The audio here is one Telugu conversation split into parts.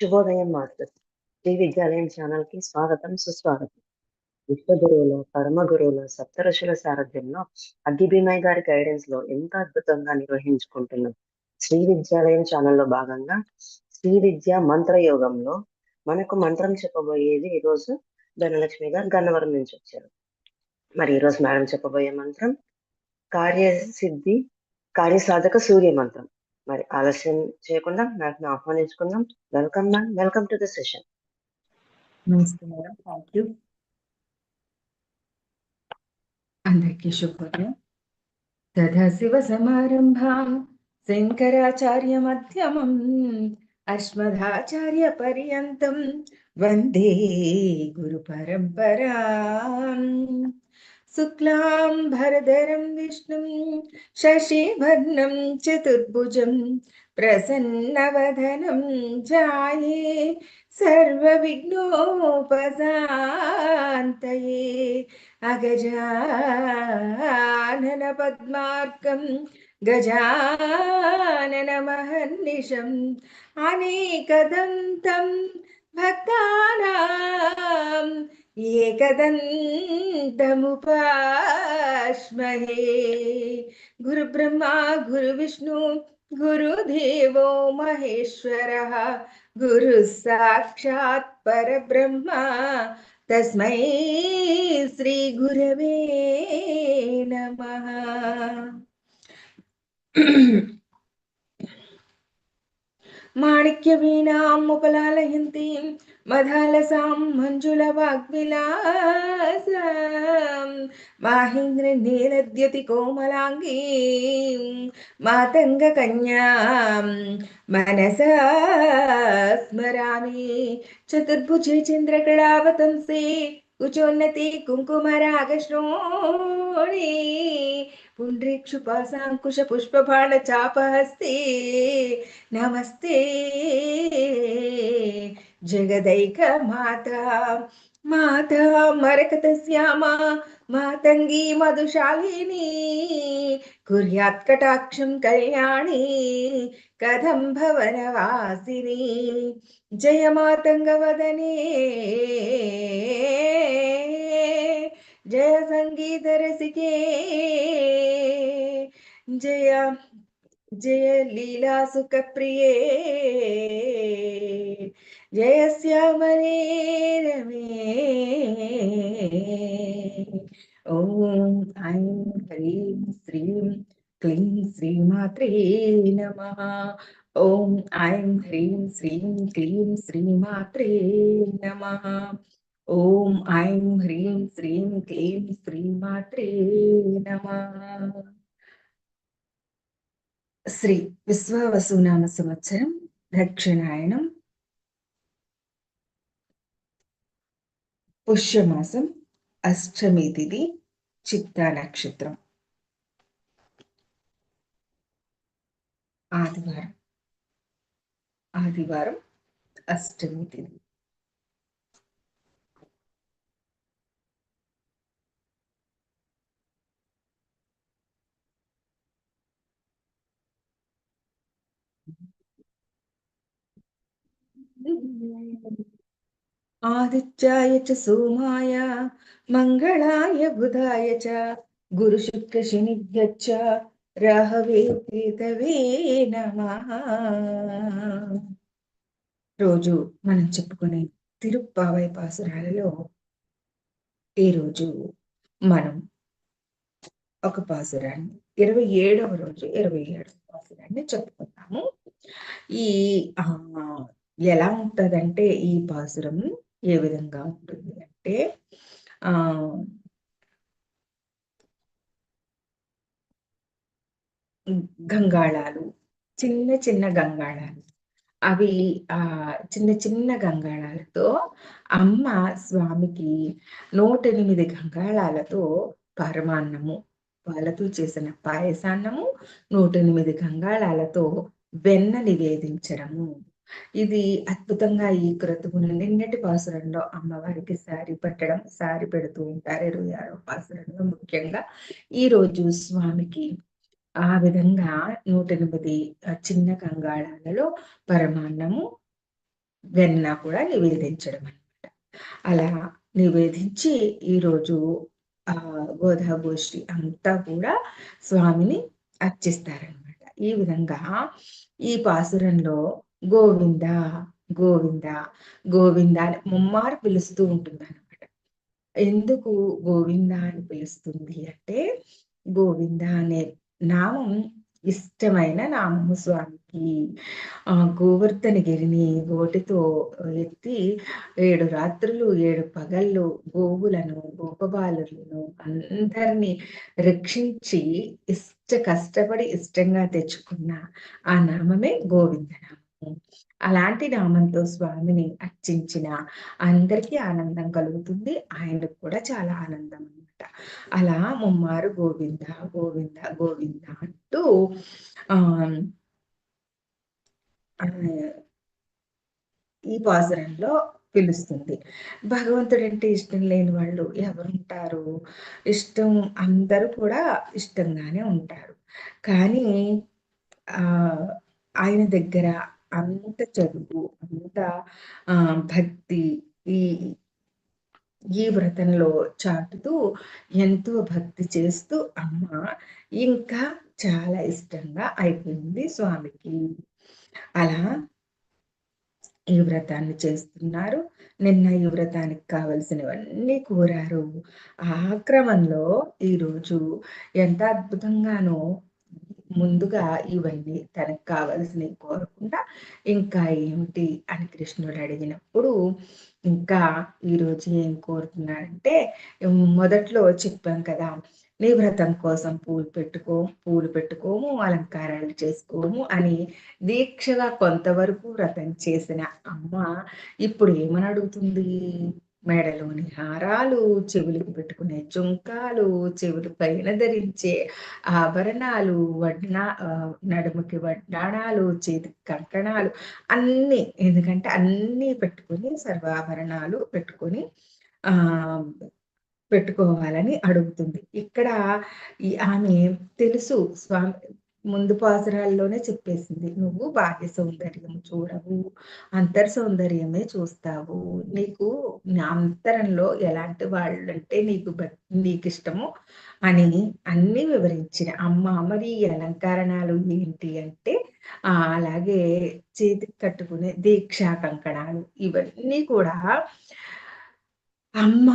శుభోదయం మాస్టర్. శ్రీ విద్యాలయం ఛానల్కి స్వాగతం సుస్వాగతం. విశ్వగురువుల పరమ గురువుల సప్త సారథ్యంలో అగ్గిభీమయ్య గారి గైడెన్స్లో ఎంత అద్భుతంగా నిర్వహించుకుంటున్నాం. శ్రీ విద్యాలయం ఛానల్లో భాగంగా శ్రీ విద్య మంత్ర యోగంలో మనకు మంత్రం చెప్పబోయేది ఈరోజు ధనలక్ష్మి గారు గన్నవరం నుంచి వచ్చారు. మరి ఈరోజు మేడం చెప్పబోయే మంత్రం కార్యసిద్ధి కార్యసాధక సూర్య మంత్రం. మరి ఆలస్యం చేయకుండా నాకు ఆహ్వానించుకుందాం. Welcome ma'am welcome to the session నమస్తే మేడం. థ్యాంక్ యూ అందరికీ శుభోదయం. సదాశివ సమారంభాం శంకరాచార్య మధ్యమం అస్మదాచార్య పర్యంతం. వందే గురు పరంపరా. शुक्लां भरधरं विष्णुं शशिवर्णं चतुर्भुजं प्रसन्नवदनं जाये सर्वविघ्नोपशान्तये अगजाननपद्मार्कं गजाननमहर्निशम् अनेकदन्तं भक्तानां एकदन्तमुपास्महे गुरुब्रह्मा गुरुविष्णु गुरुदेवो महेश्वरः गुरु साक्षात् परब्रह्म तस्मै श्रीगुरवे नमः माणिक्यवीणामुपलालयन्तीं മധാലസാം മഞ്ജുല വാഗ്വിലാസം മാഹിന്ദ്രൻ നീലദ്യതി കോമലാംഗി മാതംഗ കന്യാം മനസ സ്മരാമി ചതുർഭുജ ചന്ദ്രകളാവതംസേ കുചോന്നതി കുങ്കുമരാഗശ്രോണി पुष्पबाणचापहस्ते नमस्ते। जगदैकमाता। माता मरकतस्यामा। मातङ्गी मधुशालिनी। कुर्यात् कटाक्षं कल्याणी कदम्भवनवासिनी जय मातङ्गवदने। जय सङ्गीतरसिके जय जय लीलासुखप्रिये जय श्यामरे रमे। ॐ ऐं ह्रीं श्रीं क्लीं श्रीमात्रे नमः। ॐ ऐं ह्रीं श्रीं क्लीं श्रीमात्रे नमः। ఓం ఐం హ్రీం శ్రీం క్లీం శ్రీమాత్రే నమ. శ్రీ విశ్వావసునామ సంవత్సరం దక్షిణాయనం పుష్యమాసం అష్టమి తిథి చిత్తా నక్షత్రం. ఆదివారం. ఆదివారం అష్టమి తిథి. ఆదిత్యాయ చ సోమాయ మంగళాయ బుధాయ చ గురు శుక్ర శనిభ్యచ్చ రాహవే నమః రోజు మనం చెప్పుకునే తిరుప్పావై పాసురాలలో ఈరోజు మనం ఒక పాసురాన్ని ఇరవై ఏడవ రోజు ఇరవై ఏడవ పాసురాన్ని చెప్పుకున్నాము ఈ ఎలా ఉంటదంటే ఈ పాసురం ఏ విధంగా ఉంటుంది అంటే ఆ గంగాళాలు చిన్న చిన్న గంగాళాలు. అవి ఆ చిన్న చిన్న గంగాళాలతో అమ్మ స్వామికి నూట ఎనిమిది గంగాళాలతో పరమాన్నము వాళ్ళతో చేసిన పాయసాన్నము నూట ఎనిమిది గంగాళాలతో వెన్న నివేదించడము. ఇది అద్భుతంగా ఈ క్రతువును నిన్నటి పాసురంలో అమ్మవారికి సారి పెట్టడం సారి పెడుతూ ఉంటారు. ఇరవై ఆరో పాసురంలో ముఖ్యంగా ఈ రోజు స్వామికి ఆ విధంగా నూట ఎనిమిది చిన్న కంగాళాలలో పరమాన్నము వెన్న కూడా నివేదించడం అనమాట అలా నివేదించి ఈరోజు ఆ గోదాగోష్ఠి అంతా కూడా స్వామిని అర్చిస్తారనమాట ఈ విధంగా ఈ పాసురంలో గోవింద గోవింద గోవింద అని ముమ్మారు పిలుస్తూ ఉంటుంది అనమాట ఎందుకు గోవింద అని పిలుస్తుంది అంటే గోవింద అనే నామం ఇష్టమైన నామము స్వామికి. ఆ గోవర్ధనగిరిని ఓటితో ఎత్తి ఏడు రాత్రులు ఏడు పగళ్ళు గోవులను గోపబాలులను అందరినీ రక్షించి ఇష్ట కష్టపడి ఇష్టంగా తెచ్చుకున్న ఆ నామమే గోవింద నామము. అలాంటి నామంతో స్వామిని అర్చించిన అందరికీ ఆనందం కలుగుతుంది. ఆయనకు కూడా చాలా ఆనందం. అనమాట. అలా ముమ్మారు గోవింద గోవింద గోవింద అంటూ ఆ ఈ పాసురంలో పిలుస్తుంది. భగవంతుడు అంటే ఇష్టం లేని వాళ్ళు ఎవరుంటారు? ఇష్టం అందరూ కూడా ఇష్టంగానే ఉంటారు. కానీ ఆ ఆయన దగ్గర అంత చదువు అంత ఆ భక్తి ఈ ఈ వ్రతంలో చాటుతూ ఎంతో భక్తి చేస్తూ అమ్మ ఇంకా చాలా ఇష్టంగా అయిపోయింది స్వామికి. అలా ఈ వ్రతాన్ని చేస్తున్నారు. నిన్న ఈ వ్రతానికి కావలసినవన్నీ కోరారు. ఆ క్రమంలో ఈరోజు ఎంత అద్భుతంగానో ముందుగా ఇవన్నీ తనకు కావలసినవి కోరకుండా ఇంకా ఏమిటి అని కృష్ణుడు అడిగినప్పుడు ఇంకా ఈరోజు ఏం కోరుతున్నాడంటే మొదట్లో చెప్పాం కదా నీ వ్రతం కోసం పూలు పెట్టుకో పూలు పెట్టుకోము అలంకారాలు చేసుకోము అని దీక్షగా కొంతవరకు వ్రతం చేసిన అమ్మ ఇప్పుడు ఏమని అడుగుతుంది? మెడలోని హారాలు చెవులకు పెట్టుకునే జుంకాలు చెవులు పైన ధరించే ఆభరణాలు వడ్నా నడుముకి వడ్డాణాలు చేతికి కంకణాలు అన్నీ ఎందుకంటే అన్నీ పెట్టుకొని సర్వాభరణాలు పెట్టుకొని ఆ పెట్టుకోవాలని అడుగుతుంది. ఇక్కడ ఈ ఆమె తెలుసు? స్వామి ముందు పాసరాల్లోనే చెప్పేసింది. నువ్వు బాహ్య సౌందర్యం చూడవు అంతర్ సౌందర్యమే చూస్తావు. నీకు అంతరంలో ఎలాంటి వాళ్ళు అంటే నీకు నీకు ఇష్టము అని అన్ని వివరించిన. అమ్మ మరి అలంకరణాలు ఏంటి? అంటే అలాగే చేతికి కట్టుకునే దీక్షా కంకణాలు ఇవన్నీ కూడా అమ్మ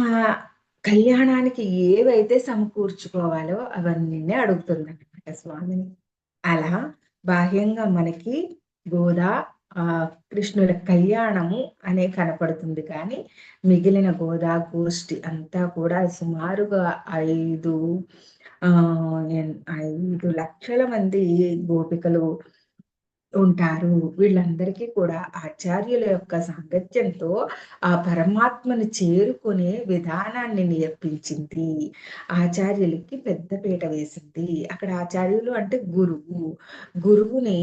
కళ్యాణానికి ఏవైతే సమకూర్చుకోవాలో అవన్నీ అడుగుతుంది అనమాట స్వామిని. అలా బాహ్యంగా మనకి గోదా ఆ కృష్ణుల కళ్యాణము అనే కనపడుతుంది. కానీ మిగిలిన గోదా గోష్ఠి అంతా కూడా సుమారుగా ఐదు ఆ ఐదు లక్షల మంది గోపికలు ఉంటారు. వీళ్ళందరికీ కూడా ఆచార్యుల యొక్క సాంగత్యంతో ఆ పరమాత్మను చేరుకునే విధానాన్ని నేర్పించింది. ఆచార్యులకి పెద్ద పీట వేసింది. అక్కడ ఆచార్యులు అంటే గురువు. గురువుని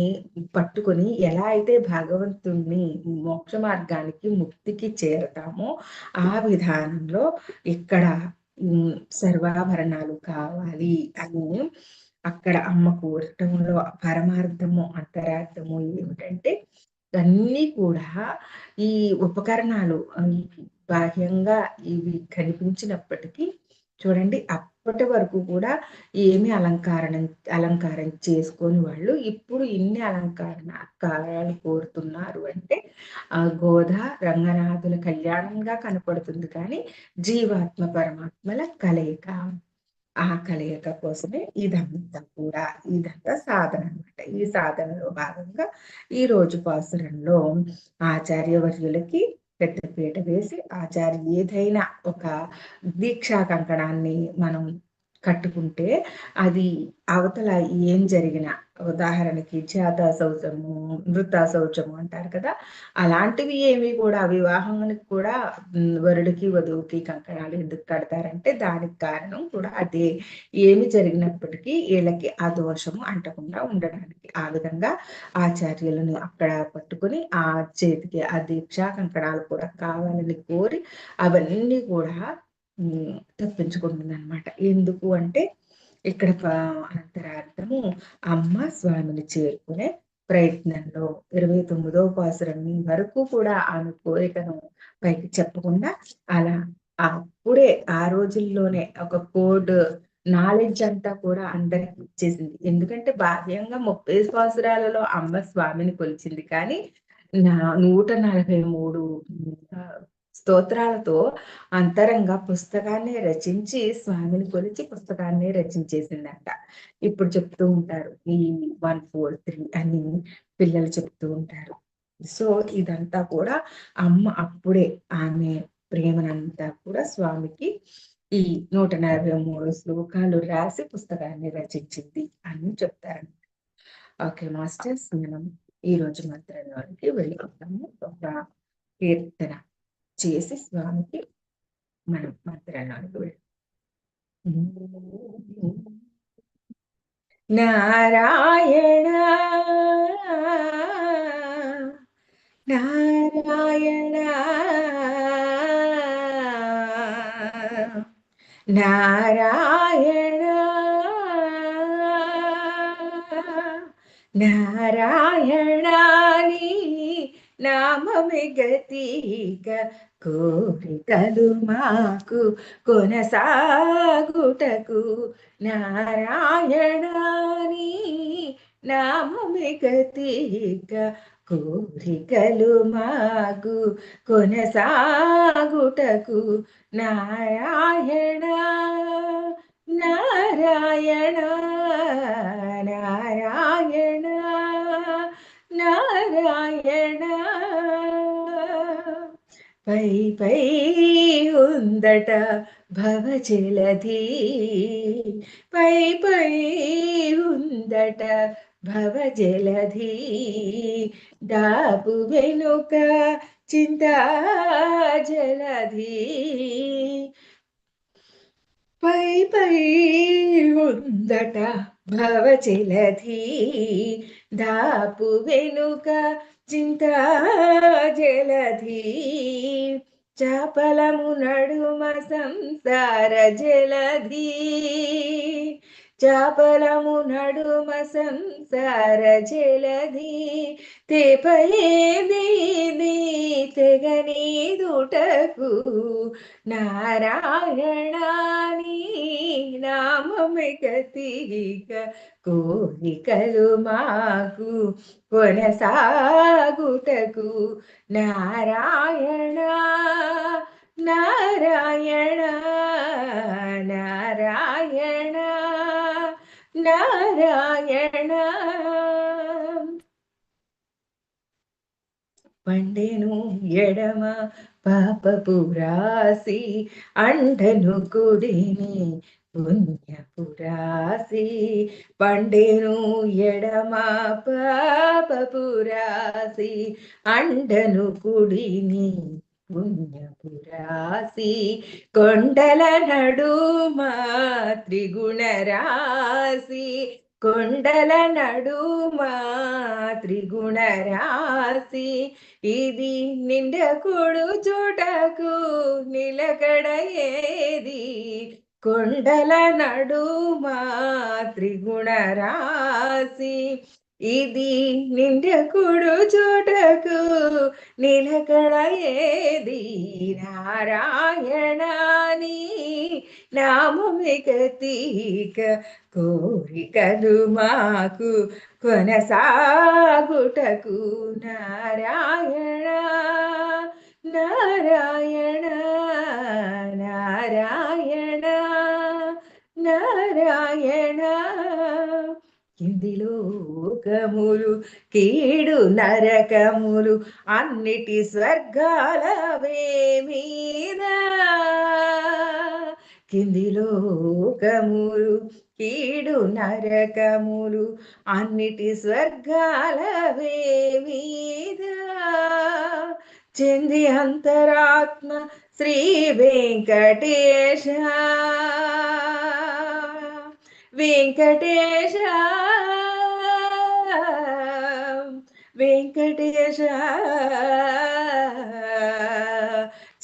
పట్టుకొని ఎలా అయితే భగవంతుణ్ణి మోక్ష మార్గానికి ముక్తికి చేరతామో ఆ విధానంలో ఇక్కడ సర్వాభరణాలు కావాలి అని అక్కడ అమ్మ కోరటంలో పరమార్థము అంతరార్థము ఏమిటంటే అన్నీ కూడా ఈ ఉపకరణాలు బాహ్యంగా ఇవి కనిపించినప్పటికీ చూడండి అప్పటి వరకు కూడా ఏమి అలంకారణ అలంకారం చేసుకొని వాళ్ళు ఇప్పుడు ఇన్ని అలంకరణ కారాలు కోరుతున్నారు అంటే ఆ గోధ రంగనాథుల కళ్యాణంగా కనపడుతుంది కానీ జీవాత్మ పరమాత్మల కలయిక. ఆ కలయిక కోసమే ఇదంతా కూడా ఇదంతా సాధన అనమాట ఈ సాధనలో భాగంగా ఈ రోజు పాసురంలో ఆచార్యవర్యులకి పెద్దపీట వేసి ఆచార్య ఏదైనా ఒక దీక్షా కంకణాన్ని మనం కట్టుకుంటే అది అవతల ఏం జరిగినా ఉదాహరణకి చేత శౌచము నృత శౌచము అంటారు కదా. అలాంటివి ఏవి కూడా వివాహానికి కూడా వరుడికి వధువుకి కంకణాలు ఎందుకు కడతారంటే దానికి కారణం కూడా అదే. ఏమి జరిగినప్పటికీ వీళ్ళకి ఆ దోషము అంటకుండా ఉండడానికి ఆ విధంగా ఆచార్యులను అక్కడ పట్టుకుని ఆ చేతికి ఆ దీక్ష కంకణాలు కూడా కావాలని కోరి అవన్నీ కూడా తప్పించుకుంటుంది అనమాట ఎందుకు అంటే ఇక్కడ అంతరార్థము అమ్మ స్వామిని చేరుకునే ప్రయత్నంలో ఇరవై తొమ్మిదో పాసురం వరకు కూడా ఆమె కోరికను పైకి చెప్పకుండా అలా అప్పుడే ఆ రోజుల్లోనే ఒక కోడ్ నాలెడ్జ్ అంతా కూడా అందరికి ఇచ్చేసింది. ఎందుకంటే బాహ్యంగా ముప్పై సంవత్సరాలలో అమ్మ స్వామిని కొలిచింది. కానీ నా నూట నలభై మూడు స్తోత్రాలతో అంతరంగా పుస్తకాన్ని రచించి స్వామిని కొలిచి పుస్తకాన్ని రచించేసిందంట. ఇప్పుడు చెప్తూ ఉంటారు ఈ వన్ ఫోర్ త్రీ అని పిల్లలు చెప్తూ ఉంటారు. సో ఇదంతా కూడా అమ్మ అప్పుడే ఆమె ప్రేమనంతా కూడా స్వామికి ఈ నూట నలభై మూడు శ్లోకాలు రాసి పుస్తకాన్ని రచించింది అని చెప్తారంట ఓకే మాస్టర్స్ మనం ఈ రోజు మంత్రంలోకి వెళ్ళిపోతాము ఒక కీర్తన. చేసి స్వామికి మనం మంత్రంలోకి వెళ్ళి. నారాయణ నారాయణ నారాయణ నారాయణాని నామమే గతిక కోరికలు మాకు కొనసాగుటకు నారాయణాని నామమే గతిక కోరికలు మాకు కొనసాగుటకు నారాయణ నారాయణ నారాయణ. నారాయణ. పై పై ఉందట భవజలధి పై పై ఉందట భవజలధి దాపు వెనుక చింతాజలధి పై పై ఉందట భవజలధి దాపు వెనుక చింత జలధి చాపలము నడుమ సంసార జలధి. చాపలము నడుమ సంసార జలధి తెపయేది తెగనీదుటకు నారాయణాని నామమే గతిక కోరికలు మాకు కొనసాగుటకు నారాయణ నారాయణ నారాయణ. నారాయణ. పండెను ఎడమ పాపపు రాసి అండను కుడిని పుణ్యపు రాసి పండెను ఎడమ పాపపు రాసి అండను కుడిని పుణ్యపురాసి కొండల నడుమ త్రిగుణ రాసి కొండల నడుమ త్రిగుణ రాసి ఇది నిండకుడు చోటకు నిలకడ ఏది? కొండల నడుమ త్రిగుణ రాసి ఇది నిండకుడు చోటకు నిలకడ ఏది నారాయణాని నామమిక తీక కోరికలు మాకు కొనసాగుటకు నారాయణ నారాయణ నారాయణ నారాయణ కింది లోకములు కీడు నరకములు అన్నిటి స్వర్గాలవేమీద కింది లోకములు కీడు నరకములు అన్నిటి స్వర్గాలవేమీద చెంది అంతరాత్మ శ్రీ వెంకటేశ. వెంకటేశ వెంకటేశ.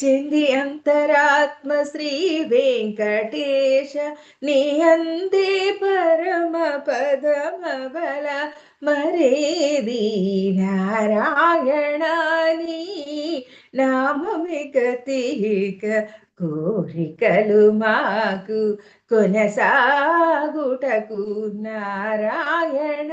చెంది అంతరాత్మ శ్రీ వెంకటేశ నీ అందే పరమ పదమ బల. మరేది నారాయణాని నామమిక తీక కోరికలు మాకు కొనసాగుటకు నారాయణ.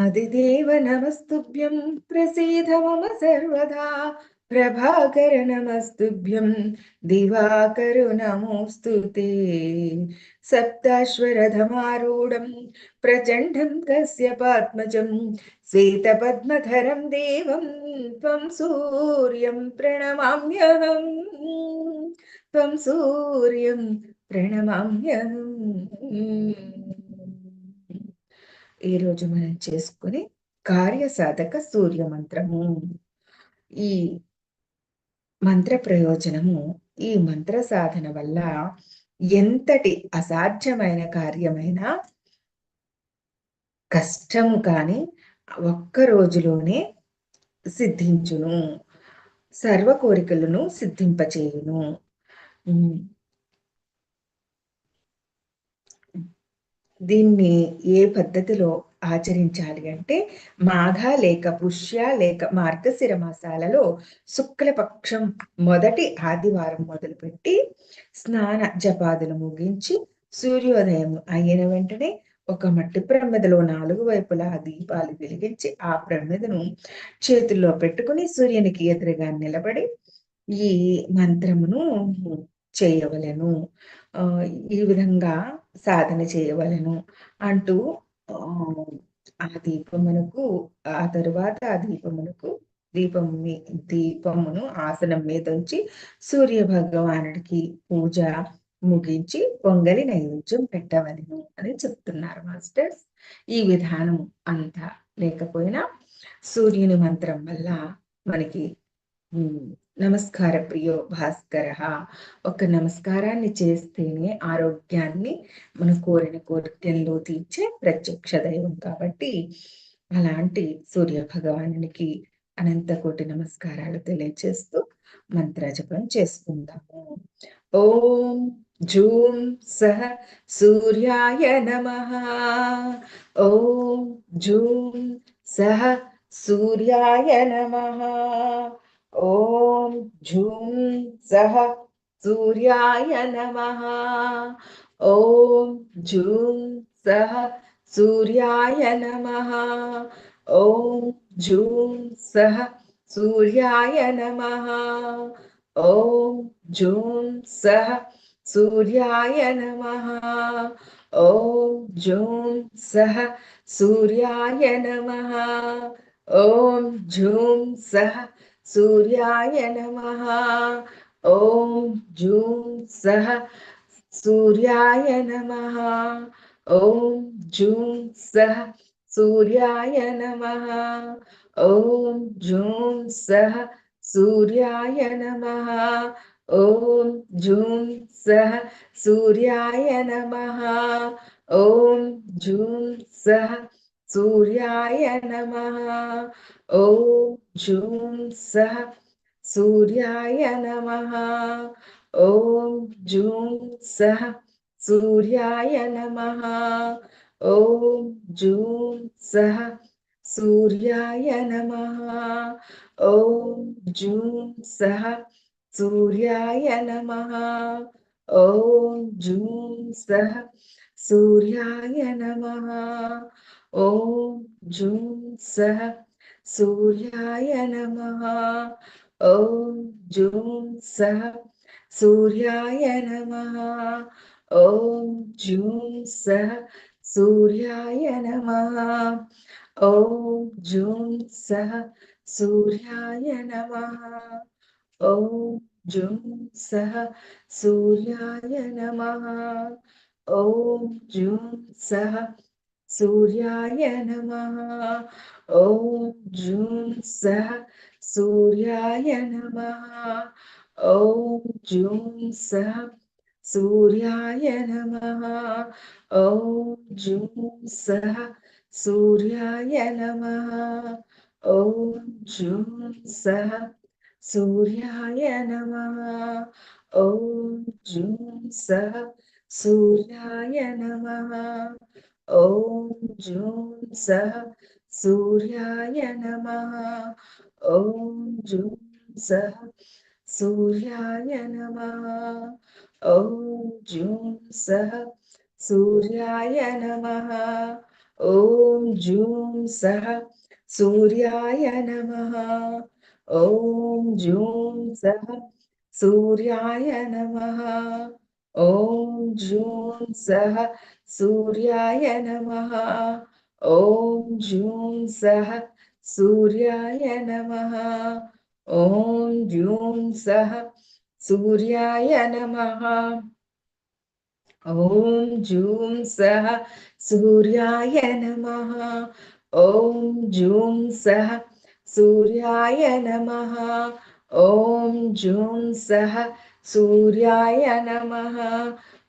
आदिदेव नमस्तुभ्यं प्रसीद मम सर्वदा। प्रभाकर नमस्तुभ्यं दिवाकरो नमोऽस्तु ते। सप्ताश्वरधमारूढं प्रचण्डं कश्यपात्मजं श्वेतपद्मधरं देवं त्वं सूर्यं प्रणमाम्यहम्। त्वं सूर्यं प्रणमाम्यहम्। ఈరోజు మనం చేసుకునే కార్యసాధక సూర్య మంత్రము. ఈ మంత్ర ప్రయోజనము ఈ మంత్ర సాధన వల్ల ఎంతటి అసాధ్యమైన కార్యమైనా కష్టము కానీ ఒక్క రోజులోనే సిద్ధించును. సర్వ కోరికలను సిద్ధింపచేయును. దీన్ని ఏ పద్ధతిలో ఆచరించాలి అంటే మాఘ లేక పుష్య లేక మార్గశిర మాసాలలో శుక్లపక్షం మొదటి ఆదివారం మొదలుపెట్టి స్నాన జపాదులు ముగించి సూర్యోదయం అయిన వెంటనే ఒక మట్టి ప్రమిదలో నాలుగు వైపులా దీపాలు వెలిగించి ఆ ప్రమిదను చేతుల్లో పెట్టుకుని సూర్యునికి ఎదురుగా నిలబడి ఈ మంత్రమును చేయవలెను. ఈ విధంగా సాధన చేయవలెను అంటూ ఆ, దీపమునకు ఆ తరువాత ఆ దీపమునకు దీపం దీపమును ఆసనం మీద ఉంచి సూర్య భగవానుడికి పూజ ముగించి పొంగలి నైవేద్యం పెట్టవలెను అని చెప్తున్నారు మాస్టర్స్. ఈ విధానం అంతా లేకపోయినా సూర్యుని మంత్రం వల్ల మనకి నమస్కార ప్రియో భాస్కర. ఒక నమస్కారాన్ని చేస్తేనే ఆరోగ్యాన్ని మన కోరిన కోరికల్లో తీర్చే ప్రత్యక్ష దైవం కాబట్టి అలాంటి సూర్య భగవానునికి అనంత కోటి నమస్కారాలు తెలియజేస్తూ మంత్రజపం చేసుకుందాము. ఓం జూం సహ సూర్యాయ నమః. ఓం జూం సహ సూర్యాయ నమ. ॐ झूं सः सूर्याय नमः। ॐ झूं सः सूर्याय नमः। ॐ झूं सः सूर्याय नमः। ॐ झूं सः सूर्याय नमः। ॐ झूं सः सूर्याय नमः। ॐ झूं सः सूर्याय नमः। ॐ जूं सः सूर्याय नमः। ॐ जूं सः सूर्याय नमः। ॐ जूं सः सूर्याय नमः। ॐ जूं सः सूर्याय नमः। ॐ जूं सः सूर्याय नमः। ॐ जूं सः सूर्याय नमः ॐ जूं सः सूर्याय नमः ॐ जूं सः सूर्याय नमः ॐ जूं सः सूर्याय नमः ॐ जूं सः सूर्याय नमः ॐ जूं सः सूर्याय नमः। ॐ जूं सः। सूर्याय नमः। ॐ जूं सः। सूर्याय नमः। ॐ जूं सः। सूर्याय नमः। ॐ जुं सः। सूर्याय नमः। ॐ जुं सः। సూర్యాయ నమ. ఓం జూన్ స సూర్యాయ నమ. ఓం జూన్ స సూర్యాయ నమ. ఓం జూన్ స సూర్యాయ నమ. ఓం జూన్ స సూర్యాయ నమ. ఓం జూన్ స సూర్యాయ నమ. ఓం జూన్ సహ సూర్యాయ నమ. ఓం జూన్ సహ సూర్యాయ నమ. ఓం జూన్ సహ సూర్యాయ నమ. ఓం జూం సహ సూర్యాయ నమ. ఓం జూం సహ సూర్యాయ నమ. ఓం జూం సహ सूर्याय नमः ॐ जुं सः सूर्याय नमः ॐ जुं सः सूर्याय नमः ॐ जुं सः सूर्याय नमः ॐ जुं सः सूर्याय नमः ॐ जुं सः सूर्याय नमः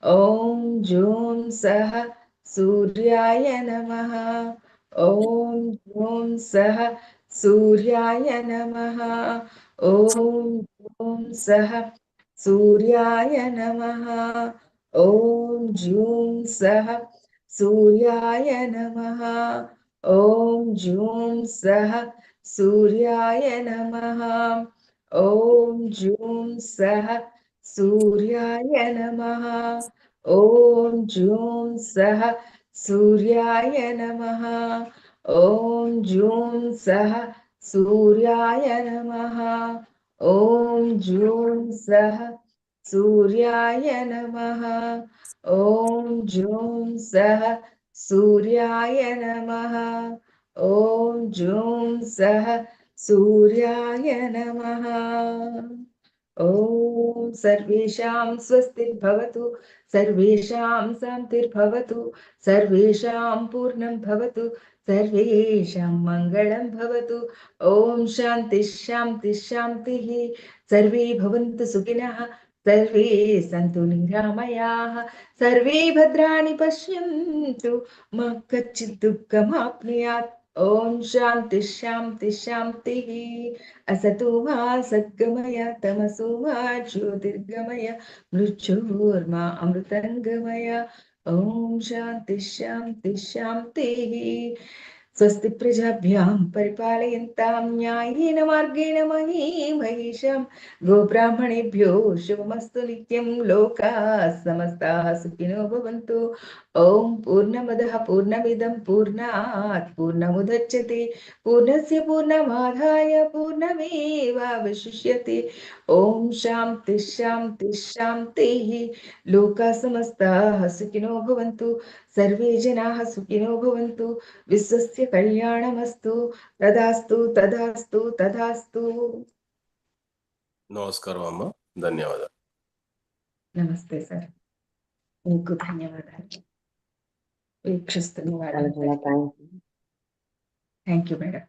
ॐ जुं सः सूर्याय नमः। ॐ जुं सः सूर्याय नमः। ॐ जुं सः सूर्याय नमः। ॐ जुं सः सूर्याय नमः। ॐ जुं सः सूर्याय नमः। ॐ जुं सः सूर्याय नमः ॐ जुं सः सूर्याय नमः ॐ जुं सः सूर्याय नमः ॐ जुं सः सूर्याय नमः ॐ जुं सः सूर्याय नमः ॐ जुं सः सूर्याय नमः ॐ सर्वेषां स्वस्तिर्भवतु सर्वेषां शान्तिर्भवतु सर्वेषां पूर्णं भवतु सर्वेषां मङ्गलं भवतु। ॐ शान्तिः शान्तिः शान्तिः सर्वे भवन्तु सुखिनः सर्वे सन्तु निरामयाः सर्वे भद्राणि पश्यन्तु मा कच्चित् दुःखमाप्नुयात् ॐ शान्तिः शान्तिः शान्तिः असतो मा सद्गमय तमसो मा ज्योतिर्गमय, मृत्योर्मा अमृतङ्गमय ॐ शान्तिः शान्तिः शान्तिः स्वस्ति प्रजाभ्यां परिपालयन्तां न्यायेन मार्गेण मही महिषं गोब्राह्मणेभ्यो शुभमस्तु नित्यं। लोकाः समस्ताः सुखिनो भवन्तु। ఓం పూర్ణమద పూర్ణమిదం పూర్ణాత్ పూర్ణముద్యతే పూర్ణస్ పూర్ణమాదాయ పూర్ణమేవాశిష్యే ఓం శాంతి శాంతి శాంతి. లోకా సమస్త సుఖినో భవంతు. సర్వే జనా సుఖినో భవంతు. విశ్వస్య కళ్యాణమస్తు. తదాస్తు తదాస్తు తదాస్తు. నమస్కారం అమ్మ. ధన్యవాదాలు. నమస్తే సార్. మీకు ధన్యవాదాలు. థ్యాంక్స్ థ్యాంక్ యూ మేడం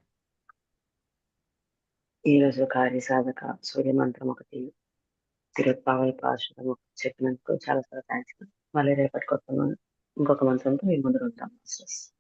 ఈరోజు కార్యసాధక సూర్య మంత్రం ఒకటి తిరుప్పావళి పాశురం ఒకటి చెప్పినందుకు చాలా చాలా థ్యాంక్స్ మళ్ళీ రేపటి కొత్త ఇంకొక మంత్రంతో మీ ముందు ఉంటాం మాస్టర్స్